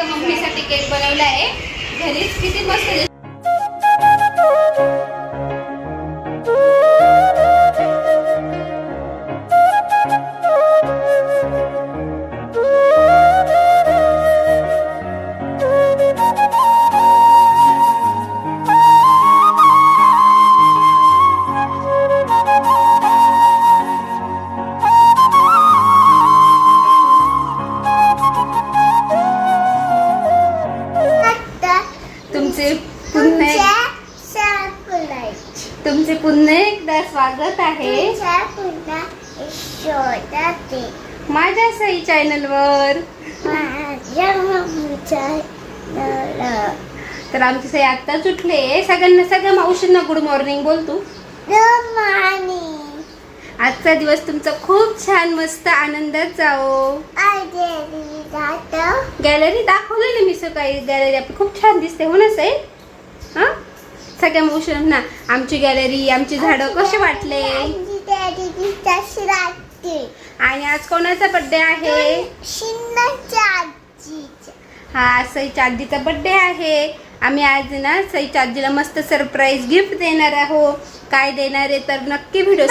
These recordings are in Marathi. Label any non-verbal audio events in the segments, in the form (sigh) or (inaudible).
मस्त मम्मीसाठी केक बनवला आहे. घरीच किती मस्त मावशींना गुड मॉर्निंग आजचा दिवस तुमचा खूप छान मस्त आनंदात जाओ. गॅलरी दाखवली ना मी सकाळी. गॅलरी आपली खूप छान दिसते हो ना सई? हा? सगळ्या मावशींना आमची गॅलरी आमची झाडं कसे वाटले? आणि आज कोणाचा बर्थडे आहे? हा सईच्या आजीचा बर्थडे आहे. आम्ही आज ना सईच्या आजीला मस्त सरप्राईज गिफ्ट देणार आहोत. काय देणार आहे तर नक्की व्हिडिओ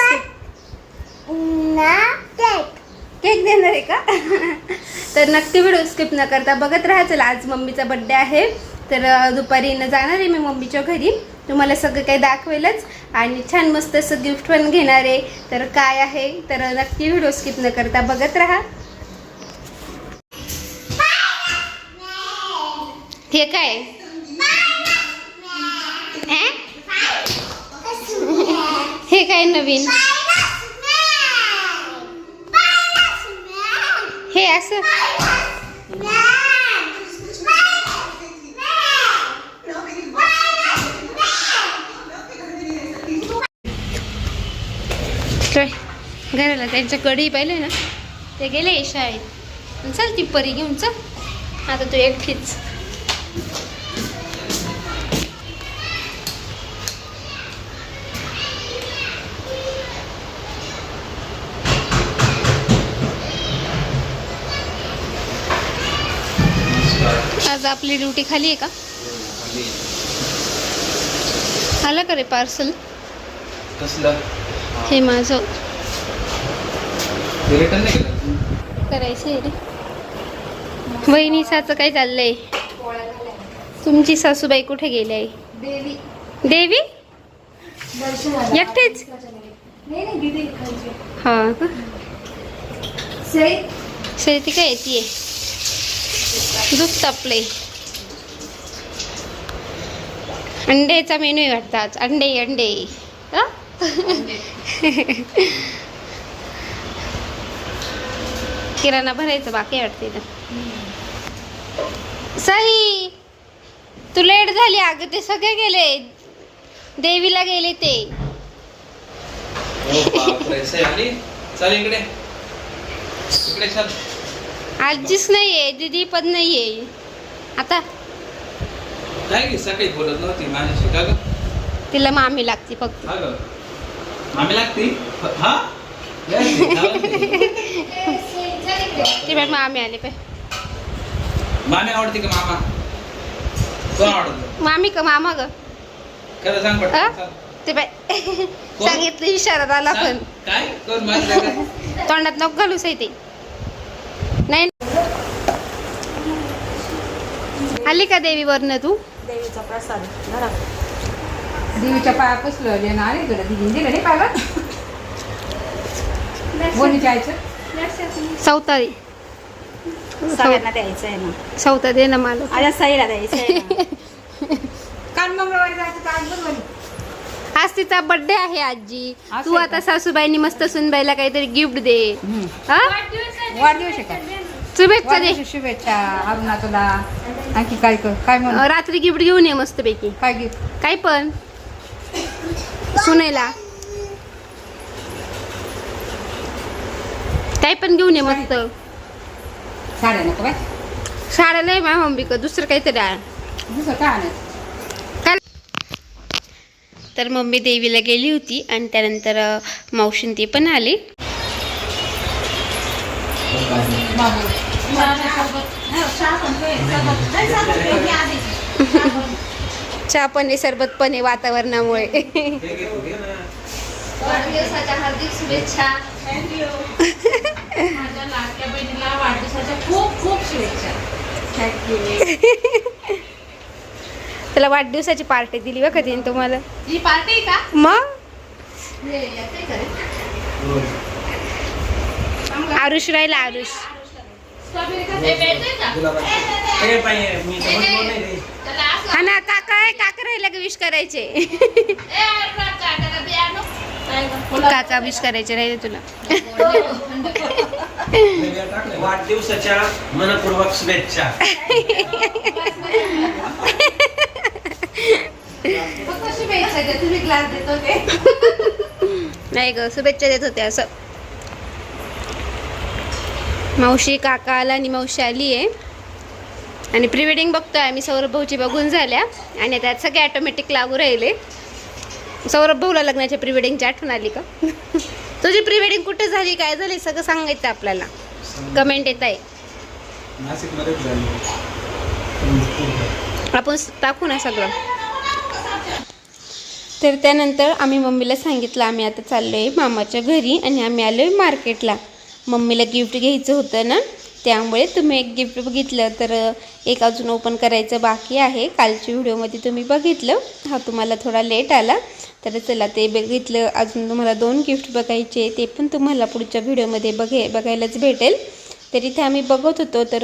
केक देणार आहे का? (laughs) तर नक्की व्हिडिओ स्किप न करता बघत राहा. चला आज मम्मीचा बड्डे आहे. तर दुपारी न जाणार आहे मी मम्मीच्या घरी. तुम्हाला सगळं काही दाखवेलच. आणि छान मस्त असं गिफ्ट पण घेणार आहे. तर काय आहे? तर नक्की व्हिडिओ स्किप न करता बघत राहा. हे काय? हे? काय नवीन? हे असं? काय? घराला त्यांच्या कडी पाहिले ना ते गेले शाळेत. चल ती परी घेऊन चल. आता तू एकटीच. आपली ड्युटी खाली आहे का? आलं का रे पार्सल? कसलं? हे माझं. करायचं आहे रे. वहिनीसाचं काय चाललंय? तुमची सासूबाई कुठे गेली आहे देवी. एकटेच? नाही नाही दीदी खायची. हा का? सई? शेती काय येते दूध तापलंय. अंड्याचा मेनू आहे वाटतं आज. अंडे अंडे. किराणा भरायचं बाकी वाटते ना सही तू लेट झाली अगं ते सगळे गेले. देवीला गेले ते. इकडे. आजीच नाहीये दीदी पण नाहीये. आता काय की सकाळी बोलत नव्हती माझ्याशी का ग? तिला मामी लागती फक्त. हा ग. मामी लागती? हा? या. ती मामी आले पाय मामी आवडते का मामा? कोण आवडतो? मामी का मामा ग? खरं सांग हा? ते पाय सांगितलं इशारा आला. पण. सांग. काय? कोण माझं का तोंडात नको घालूस आहे ते. नाही. आली का देवी वरनं तू? देवीचा प्रसाद देवीच्या पाया पुसलं ना तुला दिलं कोणी जायचं. सौतारी सगळ्यांना द्यायचं आहे ना. सौता दे ना मला. माझ्या साईला द्यायचं. (laughs) काल मंगळवारी जायचं बुधवारी आज तिचा बर्थडे आहे आजी. असं तू आहे आता सासूबाईंनी मस्त सुनबाईला काहीतरी गिफ्ट दे. हा? वाढदिवस आहे का? शुभेच्छा दे. शुभेच्छा अरुणा तुला. आणखी काय कर? काय म्हणू? अं, रात्री गिफ्ट घेऊन ये मस्त पैकी काय गिफ्ट काय पण. सुनेला. काय पण घेऊन ये मस्त. साड्या नको बाय साड्या नाही माझ्या मम्मी दुसरं काहीतरी आण. दुसरं काय आणायचं? तर मम्मी देवीला गेली होती आणि त्यानंतर मावशीन ते पण आले. चहा पण आहे सरबत पण आहे वातावरणामुळे. वाढदिवसाच्या हार्दिक शुभेच्छा माझ्या लाडक्या बहिणीला वाढदिवसाच्या खूप खूप शुभेच्छा (laughs) त्याला वाढदिवसाची पार्टी दिली बघा तिने तुम्हाला. ही पार्टी का? मग? आरुष राहिला आरुष. हे ना काका आहे काका राहिला का विश करायचे? ए, काका, विश करायचे राहिले तुला. वाढदिवसाच्या मनपूर्वक शुभेच्छा. फक्त शुभेच्छा द्या, तुम्ही ग्लास देत होते. नाही ग शुभेच्छा देत होते असं. मावशी काका आला आणि मावशी आली आहे. आणि प्री वेडिंग बघतोय आम्ही सौरभ भाऊची बघून झाल्या. आणि त्यात सगळे ऑटोमॅटिक लागू राहिले. सौरभ भाऊला लग्नाच्या प्री वेडिंगची आठवण आली का? तुझी प्री वेडिंग कुठे झाली? काय झाली? सगळं सांगायचं आपल्याला. कमेंट येत आहे. आपण टाकू ना सगळं. तर त्यानंतर आम्ही मम्मीला सांगितलं आम्ही आता चाललो आहे मामाच्या घरी आणि आम्ही आलो आहे मार्केटला मम्मीला गिफ्ट घ्यायचं होतं ना त्यामुळे तुम्ही एक गिफ्ट बघितलं. तर एक अजून ओपन करायचं बाकी आहे. कालच्या व्हिडिओमध्ये तुम्ही बघितलं. हा तुम्हाला थोडा लेट आला. तर चला ते बघितलं अजून तुम्हाला दोन गिफ्ट बघायचे ते पण तुम्हाला पुढच्या व्हिडिओमध्ये बघे बघायलाच भेटेल. तर इथे आम्ही बघत होतो तर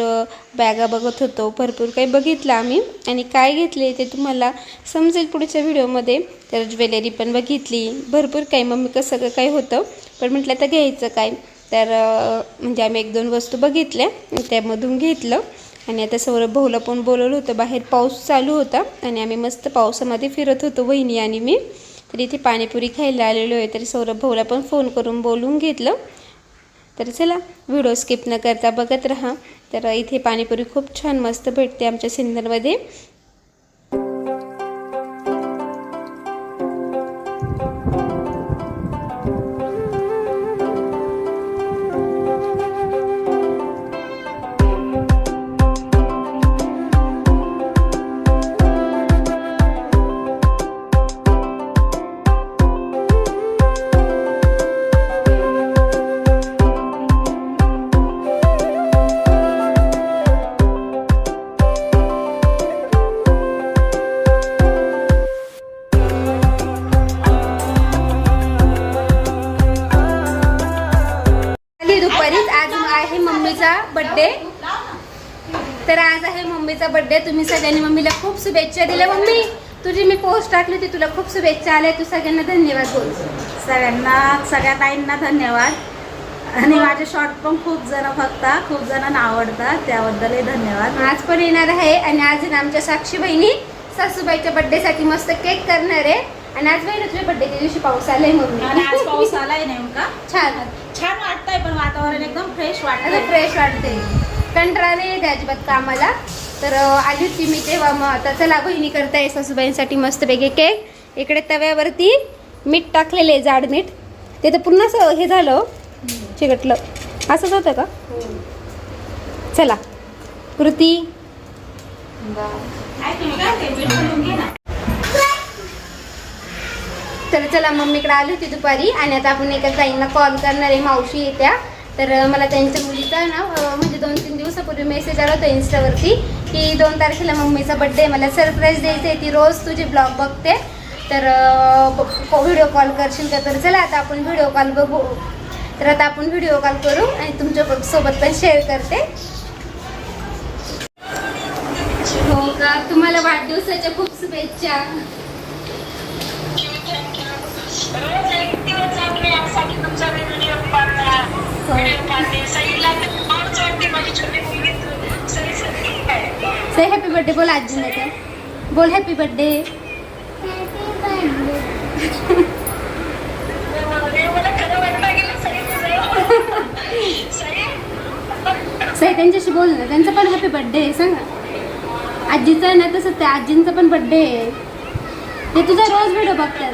बॅगा बघत होतो. भरपूर काही बघितलं आम्ही. आणि काय घेतले ते तुम्हाला समजेल पुढच्या व्हिडिओमध्ये तर ज्वेलरी पण बघितली. भरपूर काही मम्मी कसं क- काय होतं. पण म्हटलं आता घ्यायचं काय? तर म्हणजे आम्ही एक दोन वस्तू बघितल्या. त्यामधून घेतलं. आणि आता सौरभ भाऊला पण बोलवलं होतं. बाहेर पाऊस चालू होता. आणि आम्ही मस्त पावसामध्ये फिरत होतो वहिनी आणि मी. तर इथे पाणीपुरी खायला आलेलो आहे तर सौरभ भाऊला पण फोन करून बोलून घेतलं. तर चला व्हिडिओ स्किप न करता बघत राहा. तर इथे पाणीपुरी खूप छान मस्त भेटते आमच्या सिन्नरमध्ये. बड्डे तर आज आहे मम्मीचा बड्डे तुम्ही सगळ्यांनी मम्मीला खूप शुभेच्छा दिल्या. मम्मी तुझी मी पोस्ट टाकली होती. तुला खूप शुभेच्छा आल्या. तू सगळ्यांना धन्यवाद बोल. सगळ्यांना सगळ्या ताईंना धन्यवाद. आणि माझे शॉर्ट पण खूप जण बघता खूप जणांना आवडतात. त्याबद्दलही धन्यवाद. आज पण येणार आहे. आणि आज आमच्या साक्षी बहिणी सासूबाईच्या बड्डेसाठी मस्त केक करणार आहे. आणि आज बहिणी तुझ्या बड्डेच्या दिवशी पाऊस आलाय आणि आज मम्मी पाऊस आलाय नेमका. छान. छान वाटतंय पण वातावरण एकदम फ्रेश असं वाटतंय फ्रेश वाटते कंटाळा नाही येते अजिबात कामाला. तर अं, आली होती मी तेव्हा मग आता चला बहिणी करताय सासूबाईंसाठी मस्त वेगळे केक इकडे तव्यावरती मीठ टाकलेलं आहे जाड मीठ. ते तर पुन्हा असं हे झालं हो, चिकटलं. असंच होतं का? चला. कृती. काय तुम्ही काय ते मीठ घालून घे ना. तर चला मम्मीकडे आली होती दुपारी आणि आता आपण एका ताईंना कॉल करणार आहे. मावशी येत्या. तर मला त्यांच्या मुलीचा ना म्हणजे दोन तीन दिवसापूर्वी मेसेज आला होता इन्स्टावरती की दोन तारखेला मम्मीचा बड्डे मला सरप्राईज द्यायचं आहे ती रोज तुझे ब्लॉग बघते. तर व्हिडिओ कॉल करशील का? तर चला आता आपण व्हिडिओ कॉल बघू. तर आता आपण व्हिडिओ कॉल करू आणि तुमच्यासोबत पण शेअर करते. हो का? तुम्हाला वाढदिवसाच्या खूप शुभेच्छा. से हॅपी बर्थडे बोल आजीला तर बोल हॅपी बर्थडे सई त्यांच्याशी बोल ना. त्यांचा पण हॅपी बर्थडे आहे सांगा आजीचा आहे ना तसं त्या आजींचा पण बर्थडे आहे. ते तुझा रोज व्हिडिओ बघतात.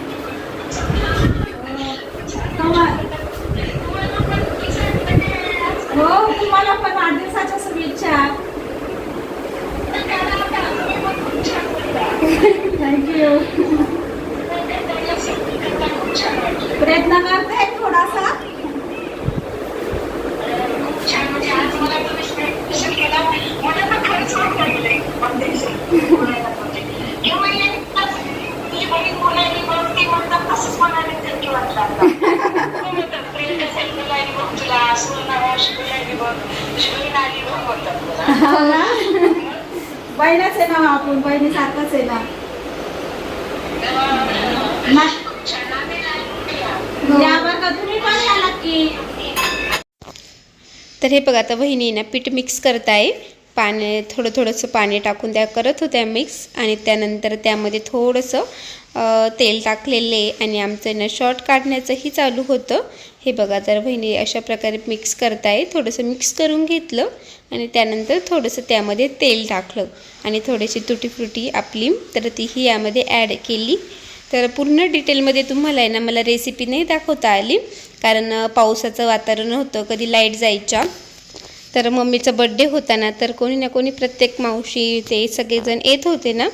तर हे बघा आता वहिनी ना पीठ मिक्स करत आहे पाणी थोडं थोडंसं पाणी टाकून त्या करत होत्या मिक्स आणि त्यानंतर त्यामध्ये थोडंसं तेल टाकलेले आणि आमचं ना शॉर्ट काढण्याचंही चालू होतं. हे बघा तर वहिनी अशा प्रकारे मिक्स करत आहे थोडंसं मिक्स करून घेतलं आणि त्यानंतर थोडंसं त्यामध्ये तेल टाकलं. आणि थोडीशी तुटी फ्रुटी आपली तर तीही यामध्ये ॲड केली. तर पूर्ण डिटेलमध्ये तुम्हाला आहे ना मला रेसिपी नाही दाखवता आली. कारण पावसाचं वातावरण होतं कधी लाइट जायच्या. तर मम्मीचा बड्डे होता ना तर कोणी ना कोणी प्रत्येक मावशी ते सगळेजण येत होते ना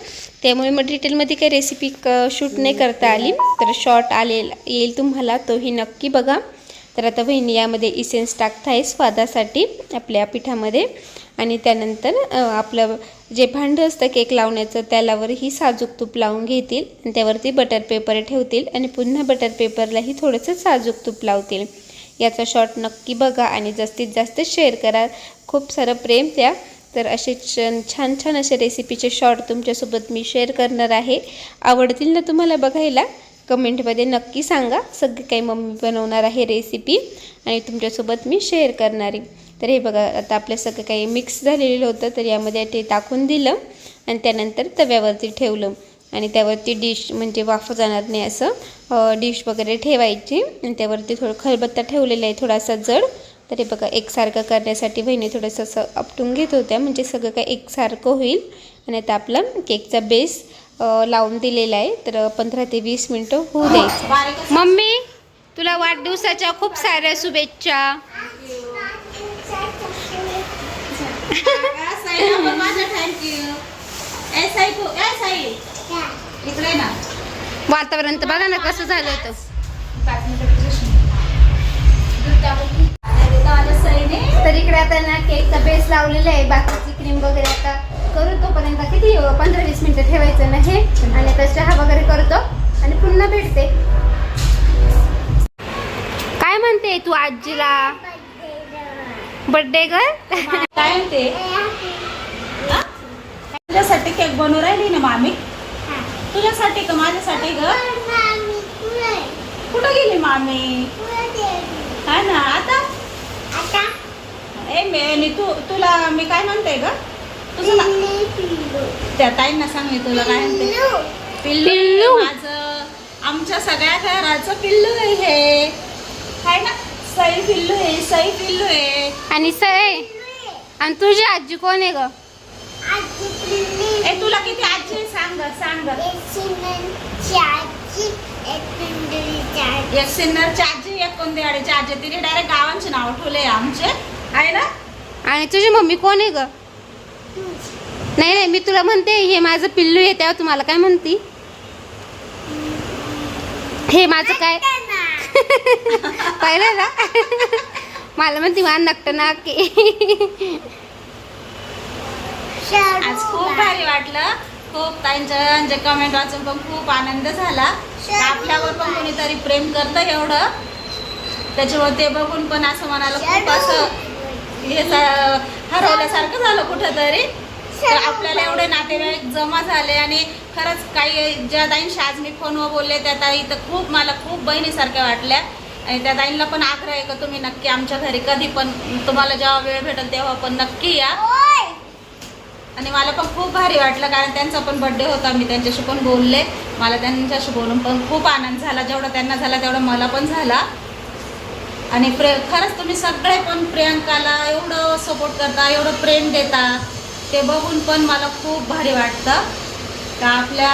त्यामुळे मग डिटेलमध्ये काही रेसिपी क शूट नाही करता आली. तर शॉर्ट आलेला येईल तुम्हाला तोही नक्की बघा. तर आता वहिनी यामध्ये इसेन्स टाकत आहे स्वादासाठी आपल्या पिठामध्ये. आणि त्यानंतर आपलं जे भांडं असतं केक लावण्याचं त्यालावरही साजूक तूप लावून घेतील. आणि त्यावरती बटर पेपर ठेवतील. आणि पुन्हा बटर पेपरलाही थोडंसं साजूक तूप लावतील. याचा शॉर्ट नक्की बघा आणि जास्तीत जास्त शेअर करा. खूप सारं प्रेम द्या. तर असे छान छान छान असे रेसिपीचे शॉर्ट तुमच्यासोबत मी शेअर करणार आहे. आवडतील ना तुम्हाला बघायला? कमेंटमध्ये नक्की सांगा. सगळी काही मम्मी बनवणार आहे रेसिपी आणि तुमच्यासोबत मी शेअर करणार आहे. तर हे बघा आता आपलं सगळं काही मिक्स झालेलं होतं तर यामध्ये ते टाकून दिलं आणि त्यानंतर तव्यावरती ठेवलं. आणि त्यावरती डिश म्हणजे वाफ जाणार नाही असं डिश वगैरे ठेवायची. आणि त्यावरती थोडं खलबत्ता ठेवलेला आहे थोडासा जड. तर हे बघा एकसारखं करण्यासाठी बहिणी थोडंसं असं आपटून घेत होत्या. म्हणजे सगळं काही एकसारखं होईल. आणि आता आपला केकचा बेस लावून दिलेला आहे. तर पंधरा ते वीस मिनटं होऊ द्यायचं. मम्मी तुला वाढदिवसाच्या खूप साऱ्या शुभेच्छा. इकडे ना. वातावरण तर बघा ना कसं झालं होतं. माझ्या साईने तर इकडे आता ना केकचा बेस लावलेला आहे. बाकीची क्रीम वगैरे आता करू तोपर्यंत किती पंधरा वीस मिनिटं ठेवायचं ना हे. आणि आता चहा वगैरे करतो आणि पुन्हा भेटते. काय म्हणते तू आजीला? बर्थडे गर? काय म्हणते? हा? तुझ्यासाठी केक बनवून राहिली ना मामी? तुझ्यासाठी का माझ्यासाठी ग? कुठं गेली मामी? हा ना आता? ए मी तू तुला मी काय म्हणते ग? तुझं ना त्या ताईंना सांग मी तुला काय म्हणते. पिल्लू. माझं. आमच्या सगळ्या घराचं पिल्लू आहे हे. हाय ना? सई पिल्लू आहे सई पिल्लू आहे. आणि सय आणि तुझी आजी कोण आहे ग? ए तुला किती आहे? सांग सांग. एक सिन्नरची आजी एक कोणत्याची आजी तिने डायरेक्ट गावांचे नाव ठेवले आमचे. आहे ना? आणि तुझी मम्मी कोण आहे ग? नाही नाही मी तुला म्हणते हे माझं पिल्लू आहे तेव्हा तुम्हाला काय म्हणती? हे माझं काय? (laughs) पाहिलं ना. मला म्हणते मान नकट ना की. आज खूप भारी वाटलं. खूप ताईंच्या कमेंट वाचून पण खूप आनंद झाला. आपल्यावर पण कोणीतरी प्रेम करतं एवढं. त्याच्यामुळे ते बघून पण असं म्हणाला खूप असं हे हरवल्यासारखं झालं कुठंतरी. तर आपल्याला एवढे नातेवाईक जमा झाले आणि खरंच काही ज्या ताईंशी आज मी फोनवर बोलले त्या ताई तर खूप मला खूप बहिणीसारख्या वाटल्या. आणि त्या ताईंना पण आग्रह आहे का तुम्ही नक्की आमच्या घरी कधी पण तुम्हाला जेव्हा वेळ भेटेल तेव्हा पण नक्की या. आणि मला पण खूप भारी वाटलं कारण त्यांचा पण बड्डे होता मी त्यांच्याशी पण बोलले. मला त्यांच्याशी बोलून पण खूप आनंद झाला जेवढा त्यांना झाला तेवढा मला पण झाला. आणि प्रे खरंच तुम्ही सगळे पण प्रियांकाला एवढं सपोर्ट करता एवढं प्रेम देता ते बघून पण मला खूप भारी वाटतं. का आपल्या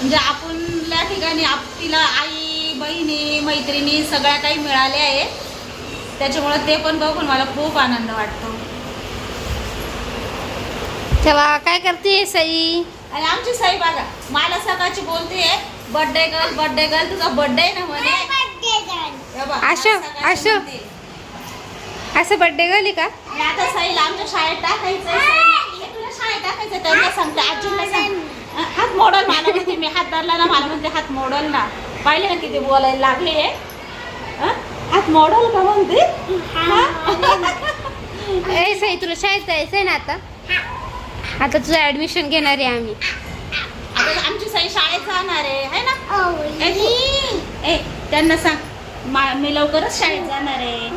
म्हणजे आपणल्या ठिकाणी आप तिला आई बहिणी मैत्रिणी सगळ्या काही मिळाल्या आहे. त्याच्यामुळं ते पण बघून मला खूप आनंद वाटतो. तेव्हा काय करते सई? आणि आमची साई बघा मला सकाळची बोलते बर्थडे गर्ल बर्थडे गर्ल तुझा बर्थडे ना म्हणे. आशा. बोलते. असं बड्डे गेली का? आता साईला आमच्या शाळेत टाकायचं हे तुला शाळेत टाकायचं त्यांना सांगते आजीला सांग हात मोडल मला म्हणते मी हात धरला ना मला म्हणते हात मोडल ना. पाहिले ना किती बोलायला लागले? हात मोडल का म्हणते? ए सई तुला शाळेत जायचंय ना आता? आता तुझं ऍडमिशन घेणार आहे आम्ही. आता आमची साई शाळेत जाणार आहे है ना? ए, तू- ए त्यांना सांग मा- मी लवकरच शाळेत जाणार आहे.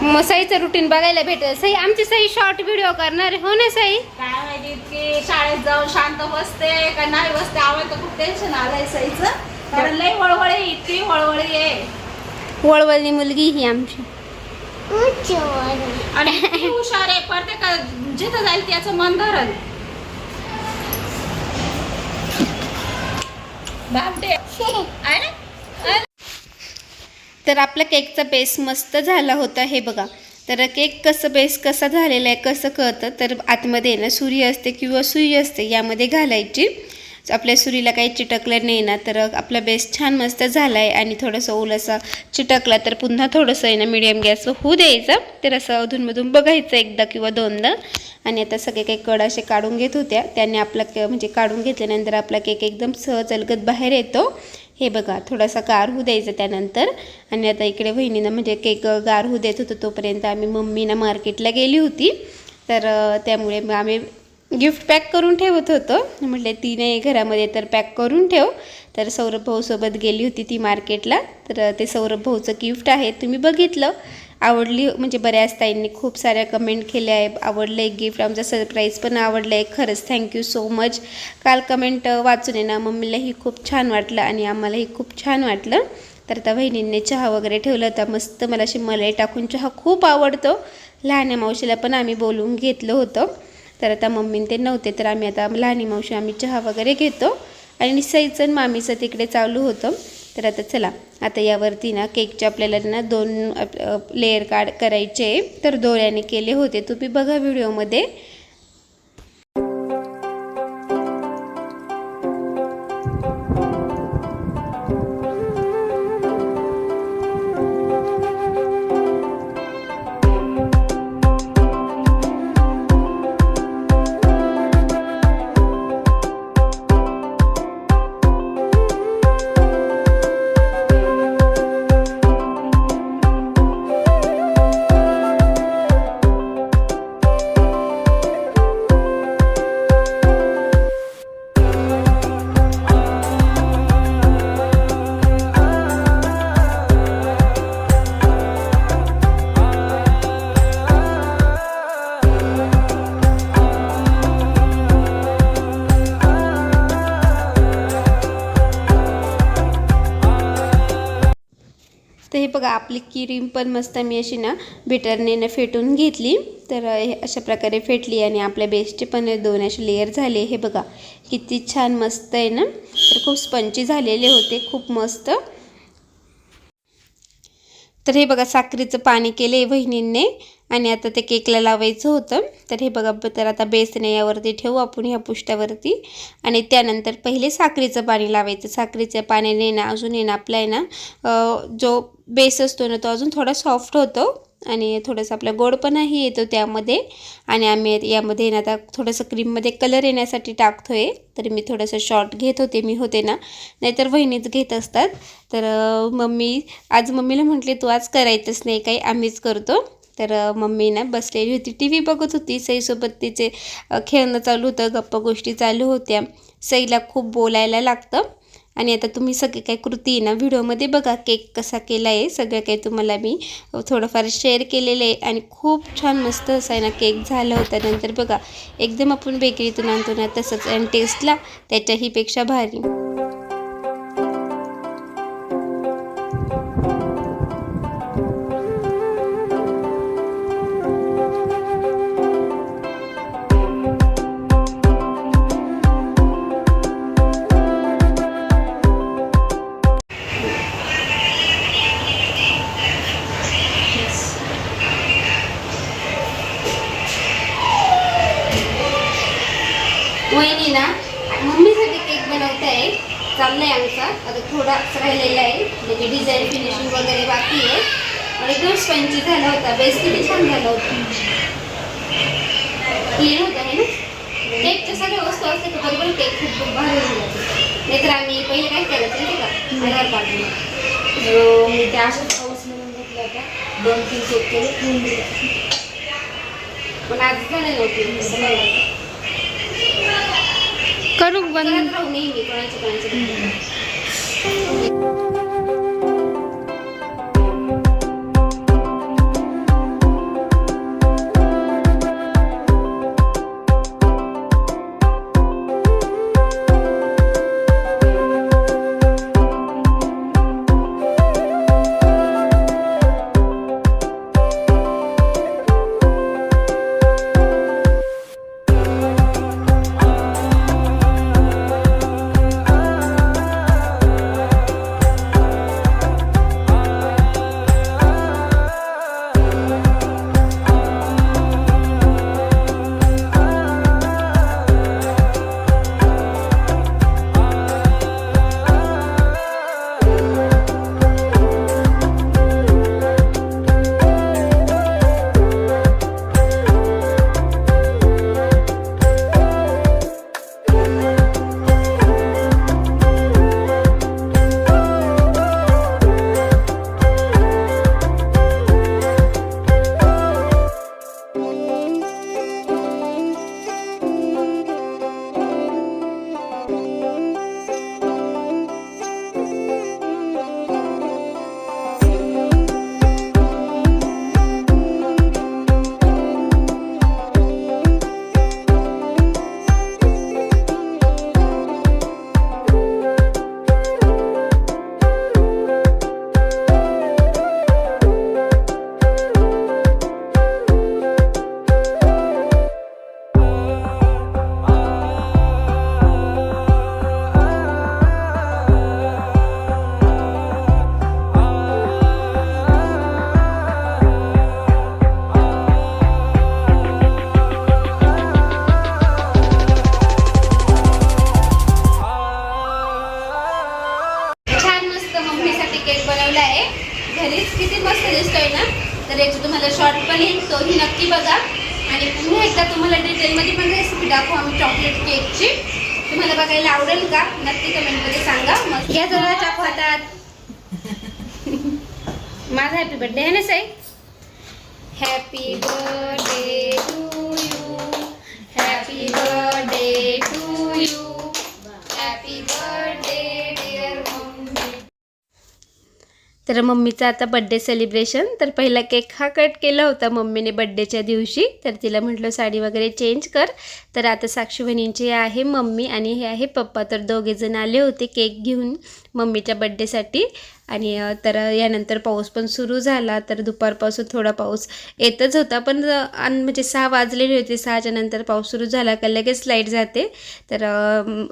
मग सईचं रुटीन बघायला भेटेल. सई आमची सई शॉर्ट व्हिडिओ करणार आहे. हो ना सई? काय माहिती इतकी शाळेत जाऊन शांत बसते का नाही बसते? आम्हाला तर खूप टेन्शन आलंय सईचं. कारण लई वळवळी इतकी वळवळी आहे. वळवळणी मुलगी ही आमची. आणि हुशार आहे. प्रत्येक जिथं जाईल त्याचं मन धरल. तर आपला केकचा बेस मस्त झाला होता हे बघा. तर केक कसं बेस कसा झालेला आहे कसं कळतं? तर आतमध्ये ना सुरी असते किंवा सुई असते यामध्ये घालायची. आपल्या सुरीला काही चिटकलं नाही ना तर आपला बेस छान मस्त झाला आहे आणि थोडंसं ओलंसं चिटकला तर पुन्हा थोडंसं आहे ना मिडियम गॅसवर होऊ द्यायचं. तर असं अधूनमधून बघायचं एकदा किंवा दोनदा. आणि आता सगळे काही कड असे काढून घेत होत्या. त्याने आपला के म्हणजे काढून घेतल्यानंतर आपला केक एकदम सहज अलगत बाहेर येतो. हे बघा थोडासा गार होऊ द्यायचा त्यानंतर. आणि आता इकडे वहिनीनं म्हणजे केक गार होऊ देत होतं तोपर्यंत आम्ही मम्मीनं मार्केटला गेली होती. तर त्यामुळे मग आम्ही गिफ्ट पॅक करून ठेवत होतो. म्हटले तिने घरामध्ये तर पॅक करून ठेव. तर सौरभ भाऊसोबत गेली होती ती मार्केटला. तर ते सौरभ भाऊचं गिफ्ट आहे तुम्ही बघितलं. आवडली म्हणजे बऱ्याच ताईंनी खूप साऱ्या कमेंट केल्या आहे आवडलं एक गिफ्ट आमचं सरप्राईज पण आवडलं आहे खरंच थँक्यू सो मच काल कमेंट वाचून आहे ना मम्मीलाही खूप छान वाटलं आणि आम्हालाही खूप छान वाटलं. तर त्या बहिणींनी चहा वगैरे ठेवला होता. मस्त मला अशी मलाई टाकून चहा खूप आवडतो. लहान्या मावशीला पण आम्ही बोलवून घेतलं होतं. तर आता मम्मी ते नव्हते तर आम्ही आता लहानी मावशी आम्ही चहा वगैरे घेतो. आणि सईचं आणि मामीचं तिकडे चालू होतं. तर आता चला आता यावरती ना केकचे आपल्याला ना दोन लेअर काढ करायचे. तर दोऱ्याने केले होते तुम्ही बघा व्हिडिओमध्ये. आपली क्रीम पण मस्त मी अशी ना बिटरने ना फेटून घेतली. तर अशा प्रकारे फेटली आणि आपल्या बेस्टचे पण दोन असे लेअर झाले. हे बघा किती छान मस्त आहे ना? तर खूप स्पंची झालेले होते खूप मस्त. तर हे बघा साखरेचं पाणी केले बहिणींनी. आणि आता ते केकला लावायचं होतं. तर हे बघा तर आता बेसने यावरती ठेवू आपण ह्या पुष्ट्यावरती आणि त्यानंतर पहिले साखरेचं पाणी लावायचं. साखरेच्या पाण्याने ना अजून आहे ना आपला आहे ना जो बेस असतो ना तो अजून थोडा सॉफ्ट होतो. आणि थोडंसं आपला गोडपणाही येतो त्यामध्ये. आणि आम्ही यामध्ये ना आता थोडंसं क्रीममध्ये कलर येण्यासाठी टाकतो आहे तर मी थोडंसं शॉर्ट घेत होते मी होते ना. नाहीतर वहिनीच घेत असतात. तर मम्मी आज मम्मीला म्हटले तू आज करायचंच नाही काही आम्हीच करतो. तर मम्मी ना बसलेली होती. टी व्ही बघत होती. सईसोबत तिचे खेळणं चालू होतं. गप्पा गोष्टी चालू होत्या. सईला खूप बोलायला लागतं. आणि आता तुम्ही सगळे काही कृती ना व्हिडिओमध्ये बघा. केक कसा केला आहे सगळं काही तुम्हाला मी थोडंफार शेअर केलेलं आहे. आणि खूप छान मस्त असा आहे ना केक झाला होता. नंतर बघा एकदम आपण बेकरीतून आणतो ना तसंच. आणि टेस्टला त्याच्याहीपेक्षा भारी. वगैरे बाकी आहे. आणि एकदम स्पंची झाला होता बेस किती छान झाला होता. क्लीन होता आहे ना? केकच्या सगळ्या वस्तू असते तर बरोबर केक खूप भारी होऊन जाते नाहीतर आम्ही पहिले काय करायचं माहिती का? आधार काढून मी त्या अशाच पाऊस म्हणून घेतल्या होत्या. दोन तीन केक केले. ठेवून दिले पण आज झालं नव्हती. करू बंद राहू नेहमी. कोणाचं कोणाचं. नक्की बघा. आणि पुन्हा एकदा तुम्हाला डिटेलमध्ये पण रेसिपी दाखवू आम्ही चॉकलेट केकची तुम्हाला बघायला आवडेल का? नक्की कमेंटमध्ये सांगा. मग या जरा चाकू हातात (laughs) माझा हॅपी बर्थडे आहे ना Sai? Happy birthday to you happy birthday to you happy birthday तर मम्मीचा आता बड्डे सेलिब्रेशन तर पहिला केक हा कट केला होता मम्मीने बड्डेच्या दिवशी. तर तिला म्हटलं साडी वगैरे चेंज कर. तर आता साक्षी बहिणींची आहे मम्मी आणि हे आहे पप्पा. तर दोघेजण आले होते केक घेऊन मम्मीच्या बड्डेसाठी आणि तर यानंतर पाऊस पण सुरू झाला तर दुपारपासून थोडा पाऊस येतच होता पण म्हणजे सहा वाजलेले होते सहाच्या नंतर पाऊस सुरू झाला का लगेच लाइट जाते. तर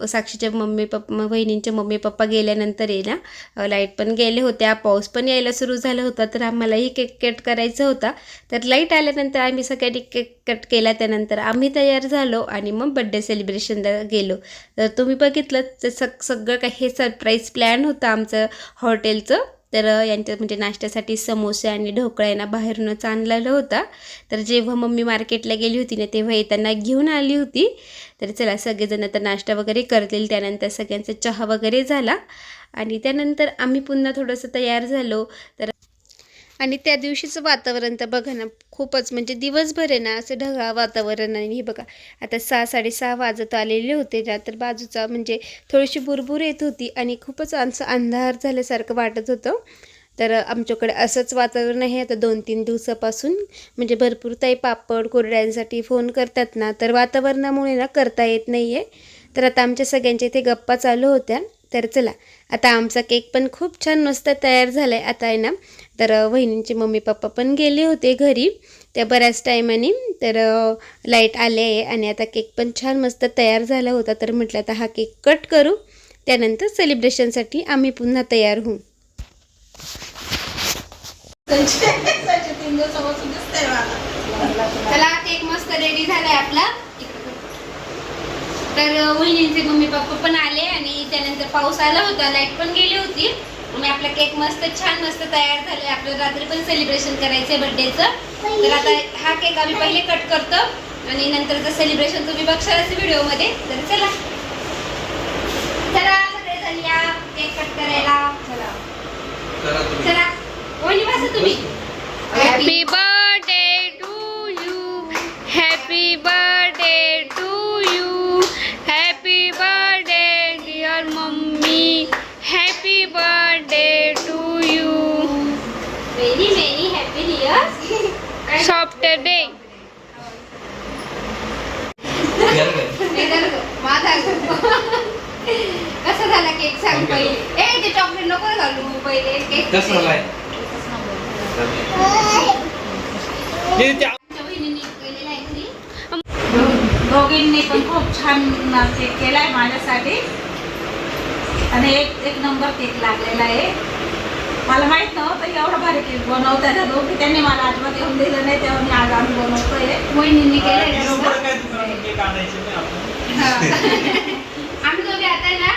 साक्षीच्या मम्मी पप्पा बहिणींचे मम्मी पप्पा गेल्यानंतर आहे लाइट पण गेले होत्या पाऊस पण यायला सुरू झाला होता तर आम्हालाही केक कट करायचा होता. तर लाइट आल्यानंतर आम्ही सगळ्यांनी केक कट केला त्यानंतर आम्ही तयार झालो आणि मग बड्डे सेलिब्रेशनला गेलो. तर तुम्ही बघितलं तर सग सगळं काही हे सरप्राईज प्लॅन होतं आमचं. हॉटेल हॉटेलचं तर यांच्या म्हणजे नाश्त्यासाठी समोसे आणि ढोकळा यांना बाहेरूनच आणलेला होता. तर जेव्हा मम्मी मार्केटला गेली होती ना तेव्हा येताना घेऊन आली होती. तर चला सगळेजण आता नाश्ता वगैरे करतील. त्यानंतर सगळ्यांचा चहा वगैरे झाला. आणि त्यानंतर आम्ही पुन्हा थोडंसं तयार झालो. तर आणि त्या दिवशीचं वातावरण तर बघा ना खूपच म्हणजे दिवसभर आहे ना असं ढगाळ वातावरण आणि हे बघा आता सहा साडेसहा वाजत आलेले होते. ज्या तर बाजूचा म्हणजे थोडीशी बुरबुर येत होती आणि खूपच असं अंधार झाल्यासारखं वाटत होतं. तर आमच्याकडे असंच वातावरण आहे. आता दोन तीन दिवसापासून म्हणजे भरपूर ताई पापड कुरड्यांसाठी फोन करतात ना तर वातावरणामुळे ना करता येत नाही आहे तर आता आमच्या सगळ्यांच्या इथे गप्पा चालू होत्या. तर चला आता आमचा केक पण खूप छान मस्त तयार झाला आहे आता आहे ना तर वहिनींचे मम्मी पप्पा पण गेले होते घरी. त्या बऱ्याच टायमाने तर लाइट आले आहे आणि आता केक पण छान मस्त तयार झाला होता. तर म्हटलं आता हा केक कट करू. त्यानंतर सेलिब्रेशनसाठी आम्ही पुन्हा तयार होऊ. (laughs) चला केक मस्त रेडी झालाय आपला. तर वहिनींचे मम्मी पप्पा पण आले आणि त्यानंतर पाऊस आला होता लाइट पण गेली होती. आणि आपला केक मस्त छान मस्त तयार झाले आपल्याला रात्री पण सेलिब्रेशन करायचंय बर्थडेचं तर आता हा केक आम्ही पहिले कट करतो आणि नंतरचं सेलिब्रेशन तुम्ही बघशाल व्हिडिओमध्ये तर चला चला सगळेजण या केक कट करायला चला करा तुम्ही. चला वहिनी बसा तुम्ही Happy birthday to you. Happy birthday to you. Happy birthday, dear mummy. Happy birthday to you. Very many happy years Soft day. घ्या रे. माझा कसा झाला केक सांग Okay. पहिले ए ते चॉकलेट नको घालू आहे घरी. दोघींनी पण खूप छान केक केलाय माझ्यासाठी. आणि एक एक नंबर केक लागलेला आहे. मला माहीत नव्हतं एवढा भारी केक बनवता त्या दोघी. त्यांनी मला अजिबात येऊन दिलं नाही तेव्हा मी आज आम्ही बनवतोय. वहिनींनी केलंय ना. आम्ही दोघे आता ना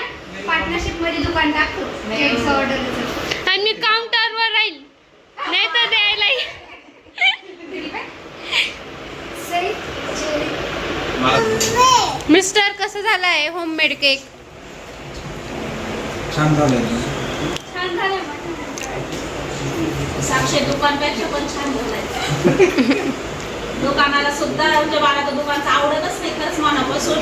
पार्टनरशिपमध्ये दुकान टाकतो केक्स ऑर्डरचं आणि मी काउंटरवर राहील नाही तर द्यायला मिस्टर कसं झालाय होममेड केक छान झालंय. छान झालाय साक्षी दुकानपेक्षा पण छान झालंय. दुकानाला सुद्धा म्हणजे मला तर दुकानचं आवडतच नाही खरंच मनापासून.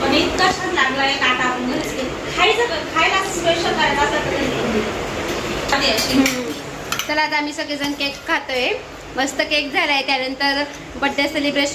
पण इतका छान लागलाय आपण घरीच. खायचं खायला स्पेशल करायचं असं तर अशी चला आता आम्ही सगळेजण केक खातोय. मस्त केक झालाय त्यानंतर बर्थडे सेलिब्रेशन